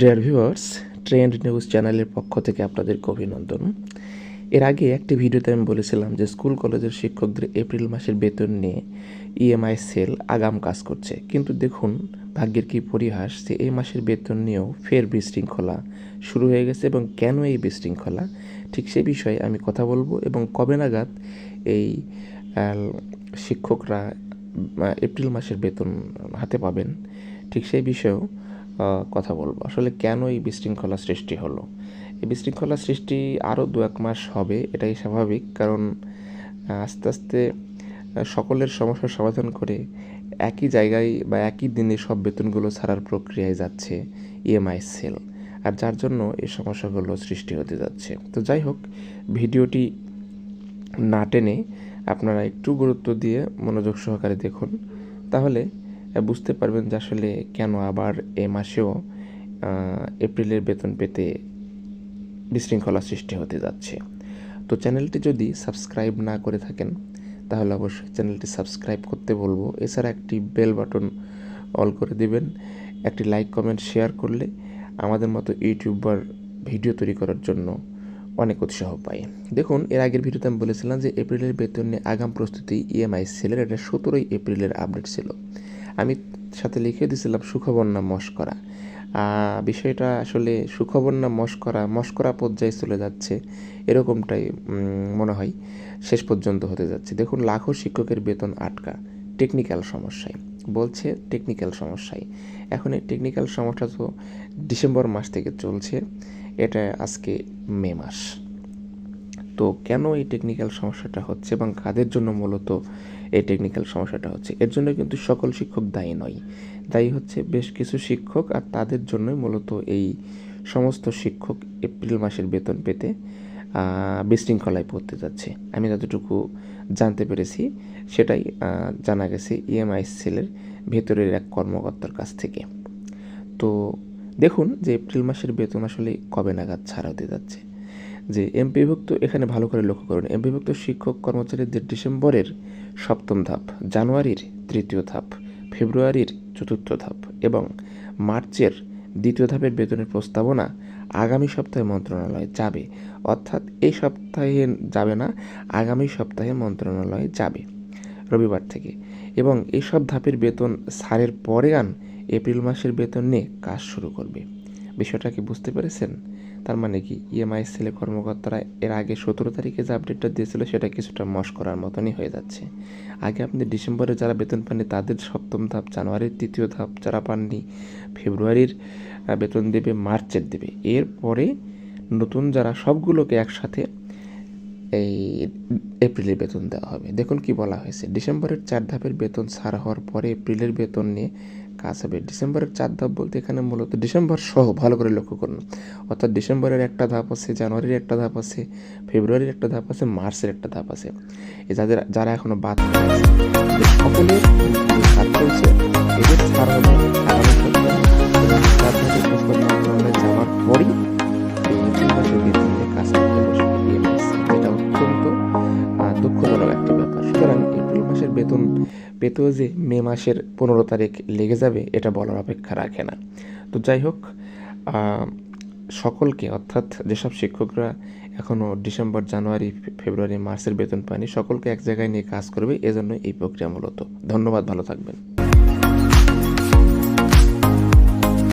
Dear viewers trend news চ্যানেলের পক্ষ থেকে আপনাদেরকে অভিনন্দন। এর আগে একটি ভিডিওতে আমি বলেছিলাম যে স্কুল কলেজের শিক্ষকদের এপ্রিল মাসের বেতন নিয়ে ইএমআই সেল আগাম কাজ করছে। কিন্তু দেখুন, ভাগ্যের কী পরিহাস যে এই মাসের বেতন নিয়েও ফের বিশৃঙ্খলা শুরু হয়ে গেছে এবং কেন এই বিশৃঙ্খলা? ঠিক সে বিষয়ে আমি কথা বলব এবং কবে নাগাদ এই শিক্ষকরা এপ্রিল মাসের বেতন হাতে পাবেন, ঠিক সেই বিষয়েও কথা বলব। আসলে কেন এই বিশৃঙ্খলা সৃষ্টি হলো? এই বিশৃঙ্খলা সৃষ্টি আরও দু এক মাস হবে, এটাই স্বাভাবিক। কারণ আস্তে আস্তে সকলের সমস্যার সমাধান করে একই জায়গায় বা একই দিনে সব বেতনগুলো ছাড়ার প্রক্রিয়ায় যাচ্ছে ইএমআই সেল। আর যার জন্য এই সমস্যাগুলো সৃষ্টি হতে যাচ্ছে। তো যাই হোক, ভিডিওটি না টেনে আপনারা একটু গুরুত্ব দিয়ে মনোযোগ সহকারে দেখুন। তাহলে বুঝতে পারবেন যে আসলে কেন আবার এ মাসেও এপ্রিলের বেতন পেতে বিশৃঙ্খলা সৃষ্টি হতে যাচ্ছে। তো চ্যানেলটি যদি সাবস্ক্রাইব না করে থাকেন, তাহলে অবশ্যই চ্যানেলটি সাবস্ক্রাইব করতে বলব। এছাড়া একটি বেল বাটন অল করে দিবেন, একটি লাইক, কমেন্ট, শেয়ার করলে আমাদের মতো ইউটিউবার ভিডিও তৈরি করার জন্য অনেক উৎসাহ পাই দেখুন, এর আগের ভিডিওতে আমি বলেছিলাম যে এপ্রিলের বেতন নিয়ে আগাম প্রস্তুতি ইএমআই সেলের, এটা সতেরোই এপ্রিলের আপডেট ছিল। আমি সাথে লিখে দিয়েছিলাম সুখবর না মস্করা বিষয়টা আসলে সুখবর না মস্করা মস্করা পর্যায়ে চলে যাচ্ছে, এরকমটাই মনে হয় শেষ পর্যন্ত হতে যাচ্ছে। দেখুন, লাখো শিক্ষকের বেতন আটকা টেকনিক্যাল সমস্যায়। বলছে টেকনিক্যাল সমস্যায়। এখন এই টেকনিক্যাল সমস্যা তো ডিসেম্বর মাস থেকে চলছে, এটা আজকে মে মাস। তো কেন এই টেকনিক্যাল সমস্যাটা হচ্ছে এবং কাদের জন্য মূলত এই টেকনিক্যাল সমস্যাটা হচ্ছে? এর জন্য কিন্তু সকল শিক্ষক দায়ী নয়। দায়ী হচ্ছে বেশ কিছু শিক্ষক আর তাদের জন্যই মূলত এই সমস্ত শিক্ষক এপ্রিল মাসের বেতন পেতে বিশৃঙ্খলায় পড়তে যাচ্ছে। আমি যতটুকু জানতে পেরেছি, সেটাই জানা গেছে ইএমআই সেলের ভেতরের এক কর্মকর্তার কাছ থেকে। তো দেখুন যে এপ্রিল মাসের বেতন আসলে কবে নাগাদ ছাড়া হতে যাচ্ছে। যে এমপিভুক্ত এখানে ভালো করে লক্ষ্য করুন। এমপিভুক্ত শিক্ষক কর্মচারীদের ডিসেম্বরের সপ্তম ধাপ, জানুয়ারির তৃতীয় ধাপ, ফেব্রুয়ারির চতুর্থ ধাপ এবং মার্চের দ্বিতীয় ধাপের বেতনের প্রস্তাবনা আগামী সপ্তাহে মন্ত্রণালয়ে যাবে। অর্থাৎ এই সপ্তাহে যাবে না, আগামী সপ্তাহে মন্ত্রণালয়ে যাবে রবিবার থেকে এবং এইসব ধাপের বেতন সারের পরে আন এপ্রিল মাসের বেতন নিয়ে কাজ শুরু করবে। বিষয়টা কি বুঝতে পেরেছেন? তার মানে কি ইএমআই সেলে কর্মকর্তারা এর আগে সতেরো তারিখে যে আপডেটটা দিয়েছিল সেটা কিছুটা মশ করার মতনই হয়ে যাচ্ছে। আগে আপনি ডিসেম্বরে যারা বেতন পাননি তাদের সপ্তম ধাপ জানুয়ারির তৃতীয় ধাপ যারা পাননি ফেব্রুয়ারির বেতন দেবে মার্চের দেবে। এরপরে নতুন যারা সবগুলোকে একসাথে এই এপ্রিলের বেতন দেওয়া হবে। দেখুন কি বলা হয়েছে, ডিসেম্বরের চার ধাপের বেতন ছাড় হওয়ার পরে এপ্রিলের বেতন নিয়ে কাজ হবে ডিসেম্বরের চার ধাপ বলতে এখানে মূলত ডিসেম্বর সহ ভালো করে লক্ষ্য করুন। অর্থাৎ ডিসেম্বরের একটা ধাপ আছে, জানুয়ারির একটা ধাপ আছে, ফেব্রুয়ারির একটা ধাপ আছে, মার্চের একটা ধাপ আছে। যাদের, যারা এখনও বাদ দুঃখজনক একটা ব্যাপার। সুতরাং এপ্রিল মাসের বেতন পেতেও যে মে মাসের পনেরো তারিখ লেগে যাবে, এটা বলার অপেক্ষা রাখে না। তো যাই হোক সকলকে, অর্থাৎ যেসব শিক্ষকরা এখনও ডিসেম্বর, জানুয়ারি ফেব্রুয়ারি, মার্চের বেতন পায়নি, সকলকে এক জায়গায় নিয়ে কাজ করবে এজন্য এই প্রক্রিয়া মূলত। ধন্যবাদ, ভালো থাকবেন।